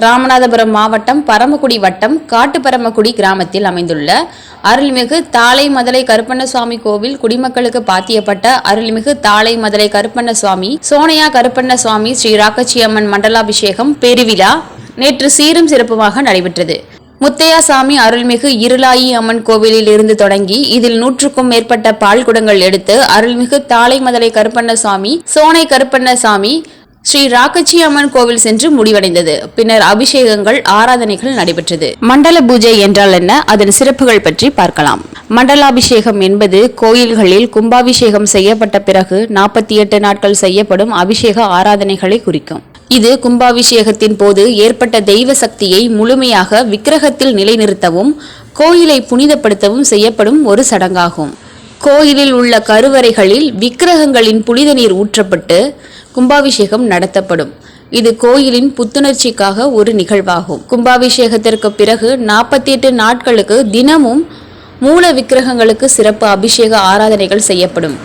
ராமநாதபுரம் மாவட்டம் பரமக்குடி வட்டம் காட்டுப்பரமக்குடி கிராமத்தில் அமைந்துள்ள அருள்மிகு தாளை மதலை கருப்பண்ணசுவாமி கோவில் குடிமக்களுக்கு பாத்தியப்பட்ட அருள்மிகு தாளை மதலை கருப்பண்ணசுவாமி சோனையா கருப்பண்ணசுவாமி ஸ்ரீ ராக்கச்சியம்மன் மண்டலாபிஷேகம் பெருவிழா நேற்று சீரும் சிறப்புமாக நடைபெற்றது. முத்தையாசாமி அருள்மிகு இருளாயி அம்மன் கோவிலில் இருந்து தொடங்கி இதில் நூற்றுக்கும் மேற்பட்ட பால் குடங்கள் எடுத்து அருள்மிகு தாளை மதலை கருப்பண்ணசாமி சோனை கருப்பண்ணசாமி ஸ்ரீ ராக்கச்சி அம்மன் கோவில் சென்று முடிவடைந்தது. பின்னர் அபிஷேகங்கள் ஆராதனைகள் நடைபெற்றது. மண்டல பூஜை என்றால் என்ன? அதன் சிறப்புகள் பற்றி பார்க்கலாம். மண்டலாபிஷேகம் என்பது கோயில்களில் கும்பாபிஷேகம் செய்யப்பட்ட பிறகு நாற்பத்தி எட்டு நாட்கள் செய்யப்படும் அபிஷேக ஆராதனைகளை குறிக்கும். இது கும்பாபிஷேகத்தின் போது ஏற்பட்ட தெய்வ சக்தியை முழுமையாக விக்கிரகத்தில் நிலைநிறுத்தவும் கோயிலை புனிதப்படுத்தவும் செய்யப்படும் ஒரு சடங்காகும். கோயிலில் உள்ள கருவறைகளில் விக்கிரகங்களின் புனித நீர் ஊற்றப்பட்டு கும்பாபிஷேகம் நடத்தப்படும். இது கோயிலின் புத்துணர்ச்சிக்காக ஒரு நிகழ்வாகும். கும்பாபிஷேகத்திற்கு பிறகு நாற்பத்தி எட்டு நாட்களுக்கு தினமும் மூல விக்கிரகங்களுக்கு சிறப்பு அபிஷேக ஆராதனைகள் செய்யப்படும்.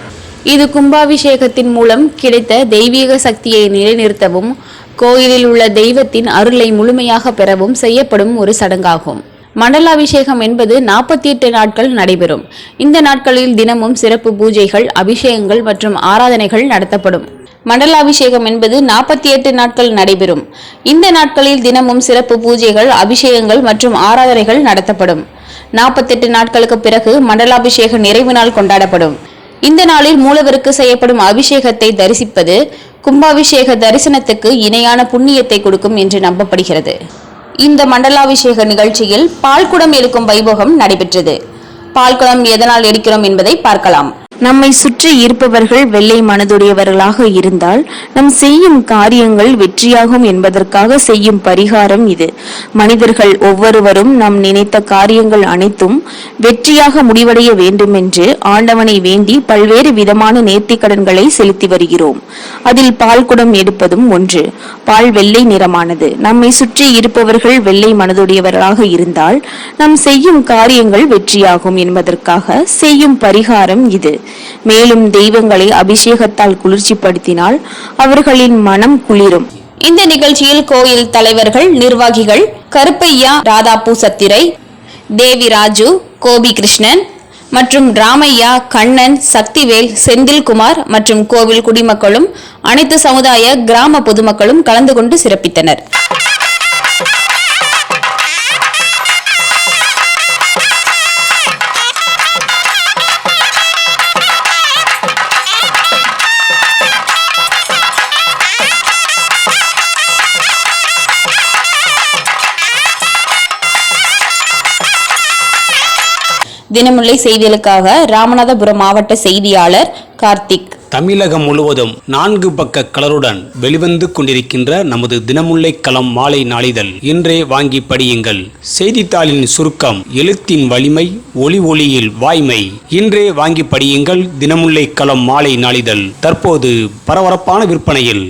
இது கும்பாபிஷேகத்தின் மூலம் கிடைத்த தெய்வீக சக்தியை நிலைநிறுத்தவும் கோயிலில் உள்ள தெய்வத்தின் அருளை முழுமையாக பெறவும் செய்யப்படும் ஒரு சடங்காகும். மண்டலாபிஷேகம் என்பது நாற்பத்தி எட்டு நாட்கள் நடைபெறும். இந்த நாட்களில் தினமும் சிறப்பு பூஜைகள் அபிஷேகங்கள் மற்றும் ஆராதனைகள் நடத்தப்படும். மண்டலாபிஷேகம் என்பது நாற்பத்தி எட்டு நாட்கள் நடைபெறும். இந்த நாட்களில் தினமும் சிறப்பு பூஜைகள் அபிஷேகங்கள் மற்றும் ஆராதனைகள் நடத்தப்படும். நாற்பத்தெட்டு நாட்களுக்கு பிறகு மண்டலாபிஷேக நிறைவு நாள் கொண்டாடப்படும். இந்த நாளில் மூலவருக்கு செய்யப்படும் அபிஷேகத்தை தரிசிப்பது கும்பாபிஷேக தரிசனத்துக்கு இணையான புண்ணியத்தை கொடுக்கும் என்று நம்பப்படுகிறது. இந்த மண்டலாபிஷேக நிகழ்ச்சியில் பால்குடம் எடுக்கும் வைபோகம் நடைபெற்றது. பால்குடம் எதனால் எடுக்கிறோம் என்பதை பார்க்கலாம். நம்மை சுற்றி இருப்பவர்கள் வெள்ளை மனதுடையவர்களாக இருந்தால் நம் செய்யும் காரியங்கள் வெற்றியாகும் என்பதற்காக செய்யும் பரிகாரம் இது. மனிதர்கள் ஒவ்வொருவரும் நாம் நினைத்த காரியங்கள் அனைத்தும் வெற்றியாக முடிவடைய வேண்டும் என்று ஆண்டவனை வேண்டி பல்வேறு விதமான நேர்த்திக்கடன்களை செலுத்தி வருகிறோம். அதில் பால் குடம் எடுப்பதும் ஒன்று. பால் வெள்ளை நிறமானது. நம்மை சுற்றி இருப்பவர்கள் வெள்ளை மனதுடையவர்களாக இருந்தால் நாம் செய்யும் காரியங்கள் வெற்றியாகும் என்பதற்காக செய்யும் பரிகாரம் இது. மேலும் தெய்வங்களை அபிஷேகத்தால் குளிர்ச்சிப்படுத்தினால் அவர்களின் மனம் குளிரும். இந்த நிகழ்ச்சியில் கோயில் தலைவர்கள் நிர்வாகிகள் கருப்பையா ராதாபு சத்திரை தேவி ராஜு கோபி கிருஷ்ணன் மற்றும் ராமையா கண்ணன் சக்திவேல் செந்தில்குமார் மற்றும் கோவில் குடிமக்களும் அனைத்து சமுதாய கிராம பொதுமக்களும் கலந்து கொண்டு சிறப்பித்தனர். தினமுல்லை செய்திகளுக்காக ராமநாதபுரம் மாவட்ட செய்தியாளர் கார்த்திக். தமிழகம் முழுவதும் நான்கு பக்க கலருடன் வெளிவந்து கொண்டிருக்கின்ற நமது தினமுல்லை களம் மாலை நாளிதழ். இன்றே வாங்கி படியுங்கள். செய்தித்தாளின் சுருக்கம் எழுத்தின் வலிமை ஒளி ஒளியில் வாய்மை. இன்றே வாங்கி படியுங்கள் தினமுல்லை களம் மாலை நாளிதழ். தற்போது பரபரப்பான விற்பனையில்.